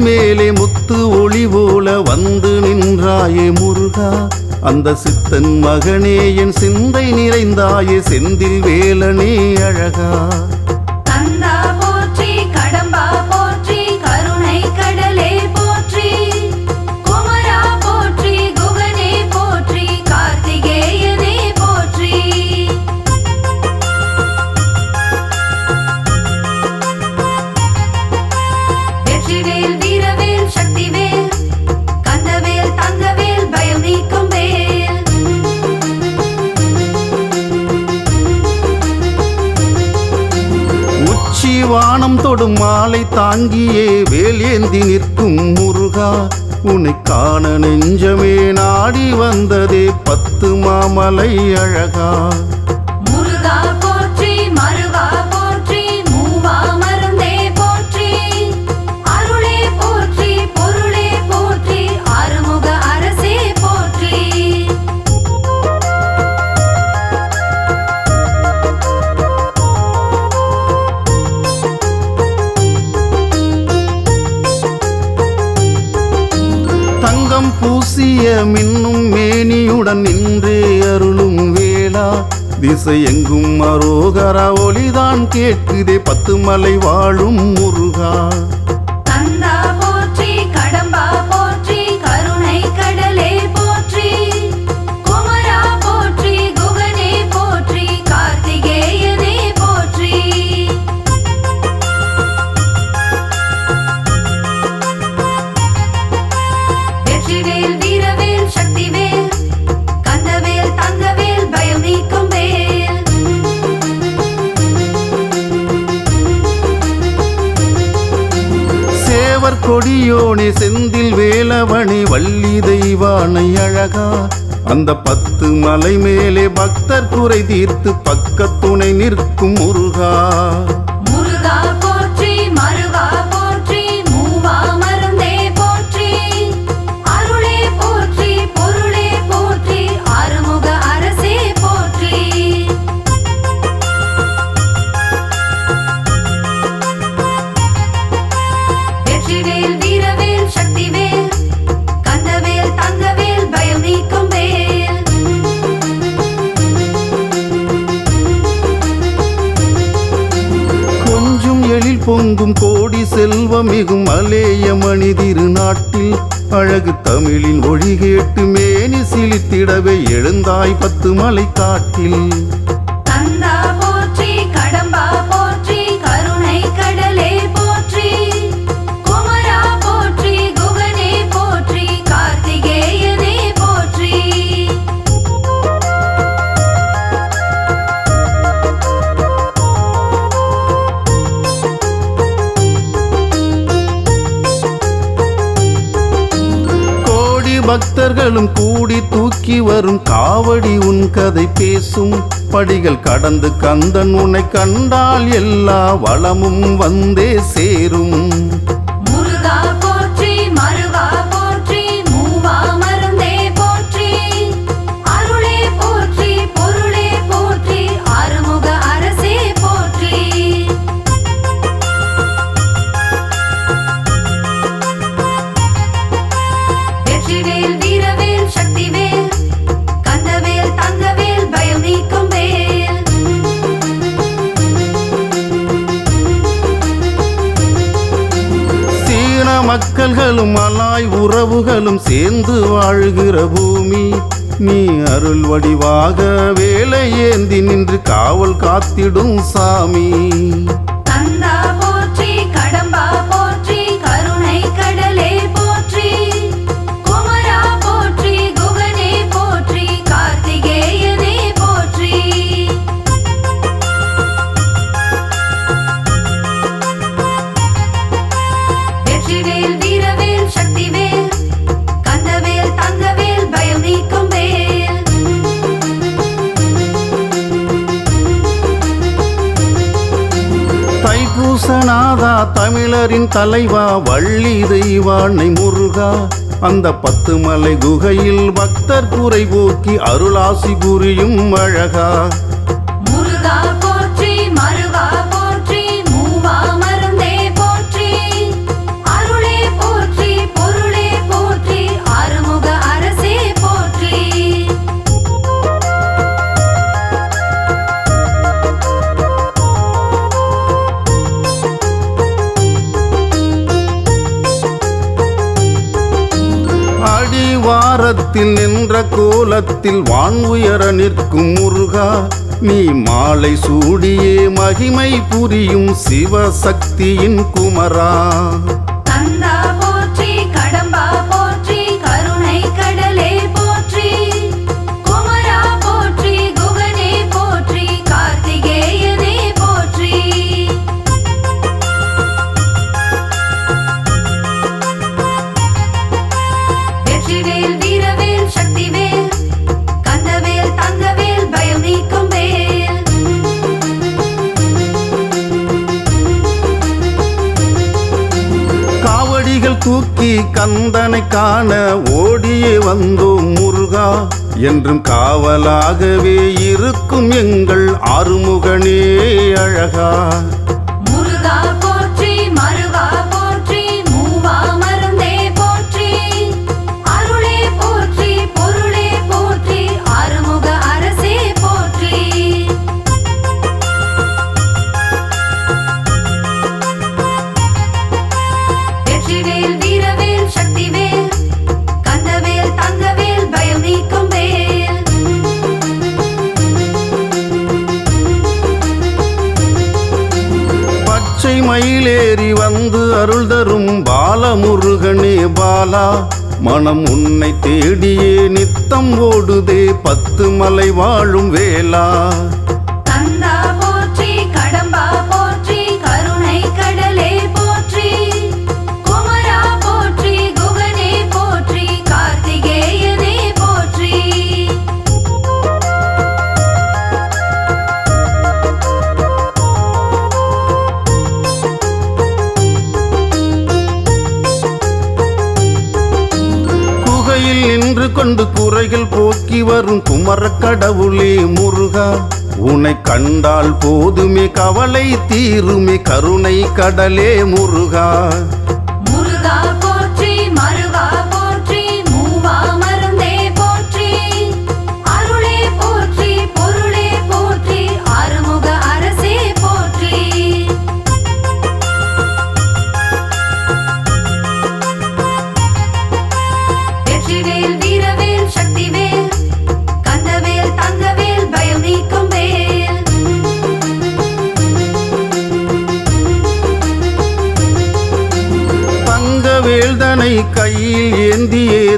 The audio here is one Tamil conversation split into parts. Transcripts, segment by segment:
மேலே முத்து ஒளி போல வந்து நின்றாயே முருகா. அந்த சித்தன் மகனே என் சிந்தை நிறைந்தாயே செந்தில் வேலனே அழகா. வானம் தொடும் மாலை தாங்கியே வேல் ஏந்தி நிற்கும் முருகா. உன்னை காண நெஞ்சமே நாடி வந்ததே பத்து மாமலை அழகா. தங்கம் மின்னும் மேனியுடன் நின்றே அருளும் வேளா. திசை எங்கும் அரோகரா ஒளிதான் கேட்குதே பத்து மலை வாழும் முருகா. கொடியோனே செந்தில் வேலவனே வள்ளி தெய்வானை அழகா. அந்த பத்து மலை மேலே பக்தர் குறை தீர்த்து பக்கத்துணை நிற்கும் முருகா முருகா. அழகு தமிழின் ஒழி கேட்டு மேனி சிலித்திடவே எழுந்தாய் பத்து மலை காட்டில் பக்தர்களும் கூடி தூக்கி வரும் காவடி உன் கதை பேசும் படிகள் கடந்து கந்தன் உன்னை கண்டால் எல்லா வளமும் வந்தே சேரும். உறவுகளும் சேர்ந்து வாழ்கிற பூமி. நீ அருள் வடிவாக வேலை ஏந்தி நின்று காவல் காத்திடும் சாமி. தமிழரின் தலைவா வள்ளி தெய்வானை முருகா. அந்த பத்து மலை குகையில் பக்தர் குறை போக்கி அருளாசி புரியும் அழகா. வாரத்தில் நின்ற கோலத்தில் வான் உயர நிற்கும் முருகா நீ மாலை சூடியே மகிமை புரியும் சிவசக்தியின் குமரா. கந்தனை காண ஓடியே வந்தோம் முருகா. என்றும் காவலாகவே இருக்கும் எங்கள் ஆறுமுகனே அழகா. பாலமுருகனே பாலா மனம் உன்னை தேடியே நித்தம் ஓடுதே. பத்து மலை வாழும் வேலா குறைகள் வரும் குமரக் கடவுளே முருகா. உனை கண்டால் போதுமே கவலை தீருமே கருணை கடலே முருகா.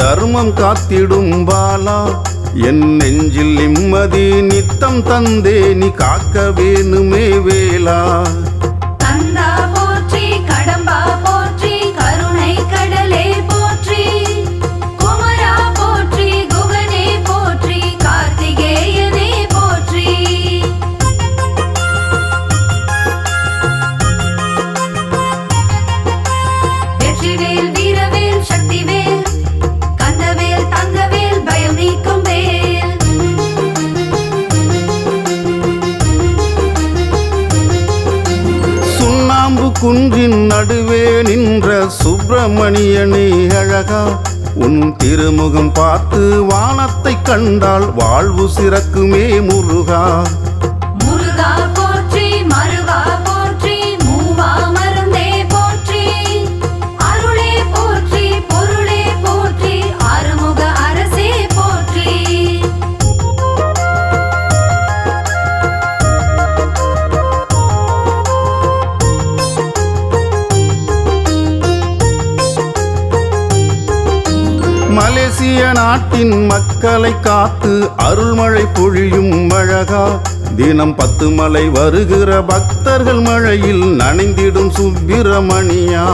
தர்மம் காத்திடும் பாலா. என் நெஞ்சில் நிம்மதி நித்தம் தந்தே நீ காக்க வேணுமே வேளா. நடுவே நின்ற சுப்பிரமணியனே அழகா. உன் திருமுகம் பார்த்து வானத்தை கண்டால் வாழ்வு சிறக்குமே முருகா. நாட்டின் மக்களை காத்து அருள்மழை பொழியும் அழகா. தினம் பத்து மலை வருகிற பக்தர்கள் மழையில் நனைந்திடும் சுப்பிரமணியா.